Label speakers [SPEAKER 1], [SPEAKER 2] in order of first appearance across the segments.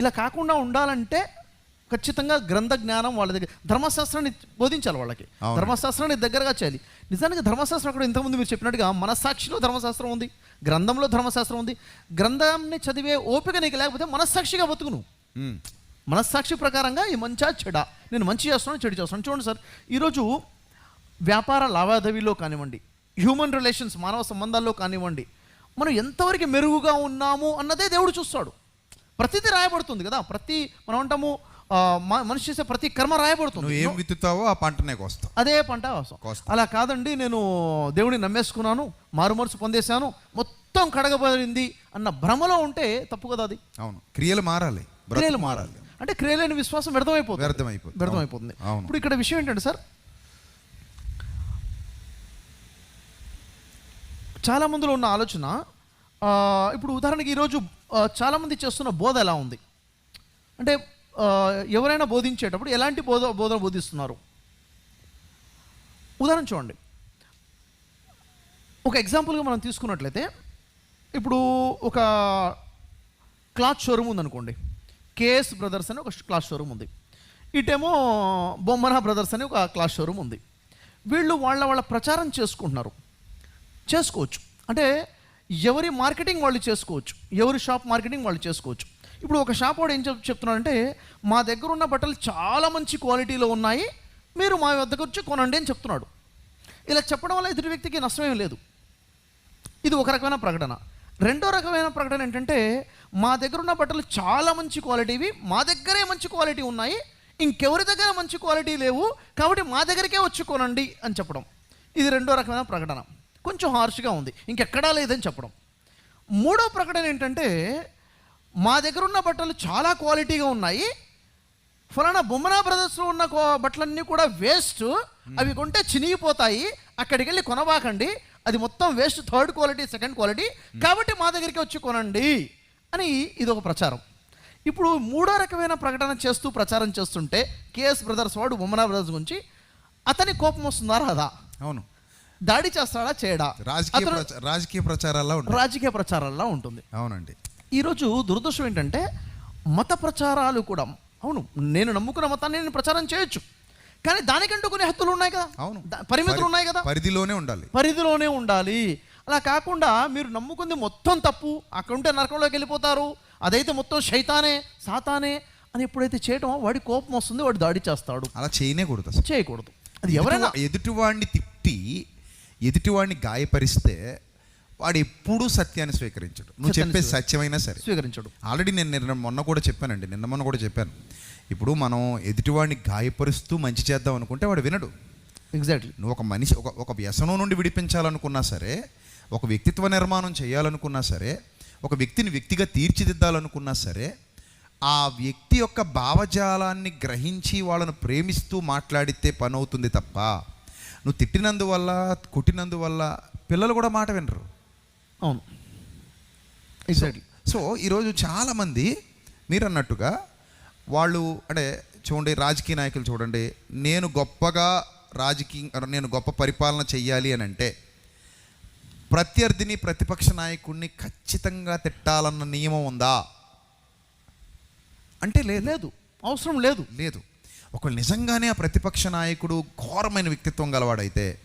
[SPEAKER 1] ఇలా కాకుండా ఉండాలంటే ఖచ్చితంగా గ్రంథ జ్ఞానం వాళ్ళ దగ్గర ధర్మశాస్త్రాన్ని బోధించాలి వాళ్ళకి. ధర్మశాస్త్రాన్ని దగ్గరగా చేయాలి. నిజానికి ధర్మశాస్త్రం అక్కడ ఇంతకుముందు మీరు చెప్పినట్టుగా మనస్సాక్షిలో ధర్మశాస్త్రం ఉంది గ్రంథంలో ధర్మశాస్త్రం ఉంది. గ్రంథాన్ని చదివే ఓపిక నీకు లేకపోతే మనస్సాక్షిగా బతుకు నువ్వు
[SPEAKER 2] ఉమ్,
[SPEAKER 1] మనస్సాక్షి ప్రకారంగా ఈ మంచా చెడ. నేను మంచి చేస్తున్నాను చెడు చేస్తున్నాను. చూడండి సార్ ఈరోజు వ్యాపార లావాదేవీలో కానివ్వండి హ్యూమన్ రిలేషన్స్ మానవ సంబంధాల్లో కానివ్వండి మనం ఎంతవరకు మెరుగుగా ఉన్నాము అన్నదే దేవుడు చూస్తాడు. ప్రతిదీ రాయబడుతుంది కదా? ప్రతి మనం అంటాము మనిషి చేసే ప్రతి కర్మ రాయబడుతుంది.
[SPEAKER 2] నువ్వు ఏం విత్తుతావో ఆ పంటనే కోస్తావు.
[SPEAKER 1] అదే పంట
[SPEAKER 2] కోస్తా.
[SPEAKER 1] అలా కాదండి నేను దేవుడిని నమ్మేసుకున్నాను మారుమరుసు పొందేశాను మొత్తం కడగబడింది అన్న భ్రమలో ఉంటే తప్పు కదా అది?
[SPEAKER 2] అవును. క్రియలు మారాలి.
[SPEAKER 1] క్రియలు మారాలి. అంటే క్రియలేని విశ్వాసం వ్యర్థమైపోతుంది.
[SPEAKER 2] వ్యర్థమైపోతుంది.
[SPEAKER 1] వ్యర్థమైపోతుంది. ఇప్పుడు ఇక్కడ విషయం ఏంటంటే సార్ చాలా మందిలో ఉన్న ఆలోచన ఇప్పుడు ఉదాహరణకి ఈరోజు చాలామంది చేస్తున్న బోధ ఎలా ఉంది? అంటే ఎవరైనా బోధించేటప్పుడు ఎలాంటి బోధ బోధన బోధిస్తున్నారు? ఉదాహరణ చూడండి. ఒక ఎగ్జాంపుల్గా మనం తీసుకున్నట్లయితే ఇప్పుడు ఒక క్లాత్ షోరూమ్ ఉందనుకోండి. కేఎస్ బ్రదర్స్ అని ఒక క్లాత్ షోరూమ్ ఉంది. ఇటేమో బొమ్మన బ్రదర్స్ అని ఒక క్లాత్ షోరూమ్ ఉంది. వీళ్ళు వాళ్ళ వాళ్ళ ప్రచారం చేసుకుంటున్నారు. చేసుకోవచ్చు. అంటే ఎవరి మార్కెటింగ్ వాళ్ళు చేసుకోవచ్చు ఎవరి షాప్ మార్కెటింగ్ వాళ్ళు చేసుకోవచ్చు. ఇప్పుడు ఒక షాప్ వాడు ఏం చెప్ చెప్తున్నాడంటే మా దగ్గర ఉన్న బట్టలు చాలా మంచి క్వాలిటీలో ఉన్నాయి మీరు మా వద్దకు వచ్చి కొనండి అని చెప్తున్నాడు. ఇలా చెప్పడం వల్ల ఎదుటి వ్యక్తికి నష్టమేం లేదు. ఇది ఒక రకమైన ప్రకటన. రెండో రకమైన ప్రకటన ఏంటంటే మా దగ్గర ఉన్న బట్టలు చాలా మంచి క్వాలిటీవి మా దగ్గరే మంచి క్వాలిటీ ఉన్నాయి ఇంకెవరి దగ్గర మంచి క్వాలిటీ లేవు కాబట్టి మా దగ్గరికే వచ్చి కొనండి అని చెప్పడం. ఇది రెండో రకమైన ప్రకటన. కొంచెం హార్ష్గా ఉంది. ఇంకెక్కడా లేదని చెప్పడం. మూడో ప్రకటన ఏంటంటే మా దగ్గర ఉన్న బట్టలు చాలా క్వాలిటీగా ఉన్నాయి. ఫలానా బొమ్మనా బ్రదర్స్లో ఉన్న కో- బట్టలన్నీ కూడా వేస్ట్. అవి కొంటే చినిగిపోతాయి. అక్కడికి వెళ్ళి కొనబాకండి. అది మొత్తం waste. Third quality second quality. కాబట్టి మా దగ్గరికి వచ్చి కొనండి అని ఇది ఒక ప్రచారం. ఇప్పుడు మూడో రకమైన ప్రకటన చేస్తూ ప్రచారం చేస్తుంటే కేఎస్ బ్రదర్స్ వాడు బొమ్మనా బ్రదర్స్ గురించి అతని కోపం వస్తుందా రాదా?
[SPEAKER 2] అవును.
[SPEAKER 1] దాడి చేస్తాడా? చేయడా?
[SPEAKER 2] రాజకీయ ప్రచారాల్లో
[SPEAKER 1] రాజకీయ ప్రచారాల్లో ఉంటుంది.
[SPEAKER 2] అవునండి.
[SPEAKER 1] ఈరోజు దురదృష్టం ఏంటంటే మత ప్రచారాలు కూడా అవును నేను నమ్ముకున్న మతాన్ని నేను ప్రచారం చేయొచ్చు. కానీ దానికంటూ కొన్ని హద్దులు ఉన్నాయి కదా.
[SPEAKER 2] అవును.
[SPEAKER 1] పరిమితులు ఉన్నాయి కదా.
[SPEAKER 2] పరిధిలోనే ఉండాలి.
[SPEAKER 1] పరిధిలోనే ఉండాలి. అలా కాకుండా మీరు నమ్ముకుంది మొత్తం తప్పు అక్కడ ఉంటే నరకంలోకి వెళ్ళిపోతారు. అదైతే మొత్తం శైతానే సాతానే అని ఎప్పుడైతే చేయటం వాడి కోపం వస్తుంది వాడు దాడి చేస్తాడు.
[SPEAKER 2] అలా చేయనేకూడదు అసలు.
[SPEAKER 1] చేయకూడదు. అది ఎవరైనా
[SPEAKER 2] ఎదుటి- ఎదుటివాడిని తిట్టి ఎదుటివాడిని గాయపరిస్తే వాడు ఎప్పుడూ సత్యాన్ని స్వీకరించడు. నువ్వు చెప్పే సత్యమైనా సరే.
[SPEAKER 1] స్వీకరించడు.
[SPEAKER 2] ఆల్రెడీ నేను నిన్న మొన్న కూడా చెప్పానండి. నిన్న మొన్న కూడా చెప్పాను. ఇప్పుడు మనం ఎదుటివాడిని గాయపరుస్తూ మంచి చేద్దాం అనుకుంటే వాడు వినడు.
[SPEAKER 1] ఎగ్జాక్ట్లీ
[SPEAKER 2] నువ్వు ఒక మనిషి ఒక ఒక వ్యసనం నుండి విడిపించాలనుకున్నా సరే ఒక వ్యక్తిత్వ నిర్మాణం చేయాలనుకున్నా సరే ఒక వ్యక్తిని వ్యక్తిగా తీర్చిదిద్దాలనుకున్నా సరే ఆ వ్యక్తి యొక్క భావజాలాన్ని గ్రహించి వాళ్ళను ప్రేమిస్తూ మాట్లాడితే పని అవుతుంది తప్ప నువ్వు తిట్టినందువల్ల కుట్టినందువల్ల పిల్లలు కూడా మాట వినరు.
[SPEAKER 1] అవును. ఎగ్జాక్ట్లీ
[SPEAKER 2] సో ఈరోజు చాలామంది మీరు అన్నట్టుగా వాళ్ళు అంటే చూడండి రాజకీయ నాయకులు చూడండి నేను గొప్పగా రాజకీయ నేను గొప్ప పరిపాలన చెయ్యాలి అని అంటే ప్రత్యర్థిని ప్రతిపక్ష నాయకుడిని ఖచ్చితంగా తిట్టాలన్న నియమం ఉందా? అంటే లేదు.
[SPEAKER 1] లేదు. అవసరం లేదు.
[SPEAKER 2] లేదు. ఒకవేళ నిజంగానే ఆ ప్రతిపక్ష నాయకుడు ఘోరమైన వ్యక్తిత్వం గలవాడైతే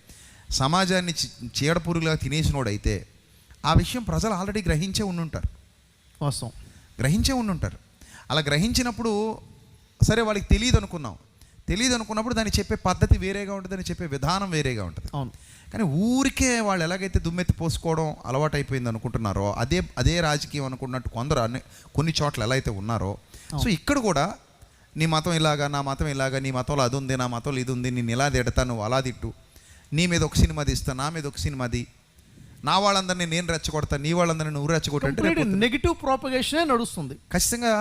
[SPEAKER 2] సమాజాన్ని చి- చీడపురుగులా తినేసినోడైతే ఆ విషయం ప్రజలు ఆల్రెడీ గ్రహించే ఉండుంటారు.
[SPEAKER 1] వాస్తవం.
[SPEAKER 2] గ్రహించే ఉండుంటారు. అలా గ్రహించినప్పుడు సరే వాళ్ళకి తెలియదు అనుకున్నాం తెలియదు అనుకున్నప్పుడు దాన్ని చెప్పే పద్ధతి వేరేగా ఉంటుంది దాన్ని చెప్పే విధానం వేరేగా ఉంటుంది.
[SPEAKER 1] అవును.
[SPEAKER 2] కానీ ఊరికే వాళ్ళు ఎలాగైతే దుమ్మెత్తి పోసుకోవడం అలవాటు అయిపోయింది అనుకుంటున్నారో అదే అదే రాజకీయం అనుకున్నట్టు కొందరు అన్ని కొన్ని చోట్ల ఎలా అయితే ఉన్నారో సో ఇక్కడ కూడా నీ మతం ఇలాగా నా మతం ఇలాగా నీ మతంలో అది ఉంది నా మతంలో ఇది ఉంది నేను ఇలా తిడతా నువ్వు అలా తిట్టు. నీ మీద ఒక సినిమా తీస్తా నా మీద ఒక సినిమాది నా వాళ్ళందరినీ నేను రెచ్చగొడతా నీ వాళ్ళందరినీ నువ్వు రెచ్చగొట్టంటే పొద్దున్న-
[SPEAKER 1] నెగిటివ్ ప్రాపగేషనే నడుస్తుంది.
[SPEAKER 2] ఖచ్చితంగా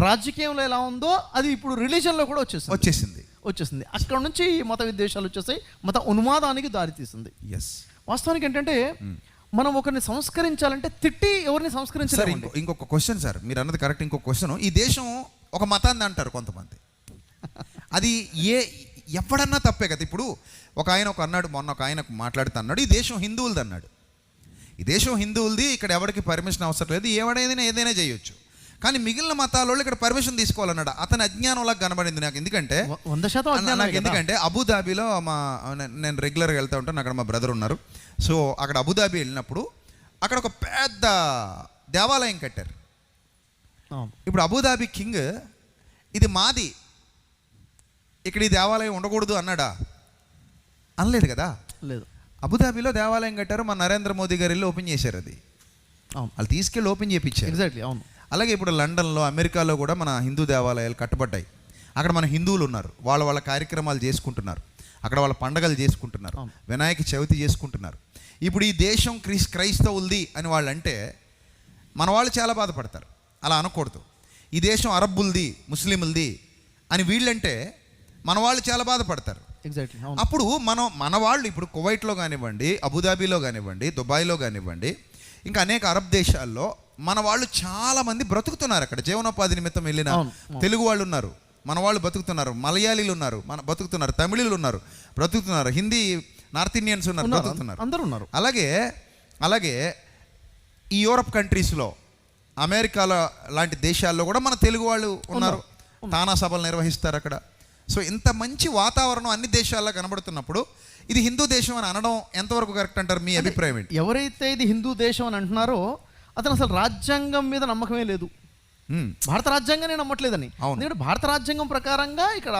[SPEAKER 1] రాజకీయంలో ఎలా ఉందో అది ఇప్పుడు రిలీజన్లో కూడా వచ్చేసింది.
[SPEAKER 2] వచ్చేసింది.
[SPEAKER 1] వచ్చేసింది. అక్కడ నుంచి మత విద్వేషాలు వచ్చేసాయి మత ఉన్మాదానికి దారితీస్తుంది
[SPEAKER 2] ఎస్
[SPEAKER 1] వాస్తవానికి ఏంటంటే మనం ఒకరిని సంస్కరించాలంటే తిట్టి ఎవరిని సంస్కరించాలి
[SPEAKER 2] ఇంకో ఇంకొక క్వశ్చన్ సార్. మీరు అన్నది కరెక్ట్ ఇంకొక క్వశ్చన్ ఈ దేశం ఒక మతాన్ని అంటారు కొంతమంది. అది ఏ ఎవడన్నా తప్పే కదా. ఇప్పుడు ఒక ఆయన ఒక అన్నాడు మొన్న ఒక ఆయన మాట్లాడుతూ అన్నాడు ఈ దేశం హిందువులది అన్నాడు. ఈ దేశం హిందువులది ఇక్కడ ఎవరికి పర్మిషన్ అవసరం లేదు ఎవడైనా ఏదైనా చేయొచ్చు. కానీ మిగిలిన మతాల వాళ్ళు ఇక్కడ పర్మిషన్ తీసుకోవాలన్నాడు. అతని అజ్ఞానంలా కనబడింది నాకు. ఎందుకంటే
[SPEAKER 1] వంద శాతం
[SPEAKER 2] నాకు. ఎందుకంటే అబుదాబిలో మా నేను రెగ్యులర్గా వెళ్తూ ఉంటాను అక్కడ మా బ్రదర్ ఉన్నారు. సో అక్కడ అబుదాబి వెళ్ళినప్పుడు అక్కడ ఒక పెద్ద దేవాలయం కట్టారు. ఇప్పుడు అబుదాబి కింగ్ ఇది మాది. ఇక్కడ ఈ దేవాలయం ఉండకూడదు అన్నాడా? అనలేదు కదా?
[SPEAKER 1] లేదు.
[SPEAKER 2] అబుదాబిలో దేవాలయం కట్టారు మా నరేంద్ర మోదీ గారు వెళ్ళి ఓపెన్ చేశారు అది.
[SPEAKER 1] అవును.
[SPEAKER 2] వాళ్ళు తీసుకెళ్ళి ఓపెన్ చేయించారు
[SPEAKER 1] ఎగ్జాక్ట్లీ అవును.
[SPEAKER 2] అలాగే ఇప్పుడు లండన్లో అమెరికాలో కూడా మన హిందూ దేవాలయాలు కట్టబడ్డాయి. అక్కడ మన హిందువులు ఉన్నారు. వాళ్ళ వాళ్ళ కార్యక్రమాలు చేసుకుంటున్నారు. అక్కడ వాళ్ళ పండగలు చేసుకుంటున్నారు. వినాయక చవితి చేసుకుంటున్నారు. ఇప్పుడు ఈ దేశం క్రీస్ క్రైస్తవులది అని వాళ్ళు అంటే మన వాళ్ళు చాలా బాధపడతారు. అలా అనకూడదు. ఈ దేశం అరబ్బులది ముస్లింలది అని వీళ్ళంటే మన వాళ్ళు చాలా బాధపడతారు.
[SPEAKER 1] ఎగ్జాక్ట్లీ
[SPEAKER 2] అప్పుడు మనం మన వాళ్ళు ఇప్పుడు కువైట్లో కానివ్వండి అబుదాబీలో కానివ్వండి దుబాయ్లో కానివ్వండి ఇంకా అనేక అరబ్ దేశాల్లో మన వాళ్ళు చాలా మంది బ్రతుకుతున్నారు అక్కడ. జీవనోపాధి నిమిత్తం వెళ్ళిన. తెలుగు వాళ్ళు ఉన్నారు. మన వాళ్ళు బతుకుతున్నారు. మలయాళీలు ఉన్నారు. మన బతుకుతున్నారు. తమిళులు ఉన్నారు. బ్రతుకుతున్నారు. హిందీ నార్త్ ఇండియన్స్ ఉన్నారు
[SPEAKER 1] ఉన్నారు.
[SPEAKER 2] బ్రతుకుతున్నారు.
[SPEAKER 1] అందరూ ఉన్నారు.
[SPEAKER 2] అలాగే అలాగే ఈ యూరప్ కంట్రీస్లో అమెరికాలో లాంటి దేశాల్లో కూడా మన తెలుగు వాళ్ళు ఉన్నారు. తానా సభలు నిర్వహిస్తారు అక్కడ. సో ఇంత మంచి వాతావరణం అన్ని దేశాల్లో కనబడుతున్నప్పుడు ఇది హిందూ దేశం అని అనడం ఎంతవరకు కరెక్ట్ అంటారు? మీ అభిప్రాయం ఏంటి?
[SPEAKER 1] ఎవరైతే ఇది హిందూ దేశం అని అంటున్నారో అతను అసలు రాజ్యాంగం మీద నమ్మకమే లేదు. భారత రాజ్యాంగాన్ని నమ్మట్లేదని.
[SPEAKER 2] అవును.
[SPEAKER 1] ఎందుకంటే భారత రాజ్యాంగం ప్రకారంగా ఇక్కడ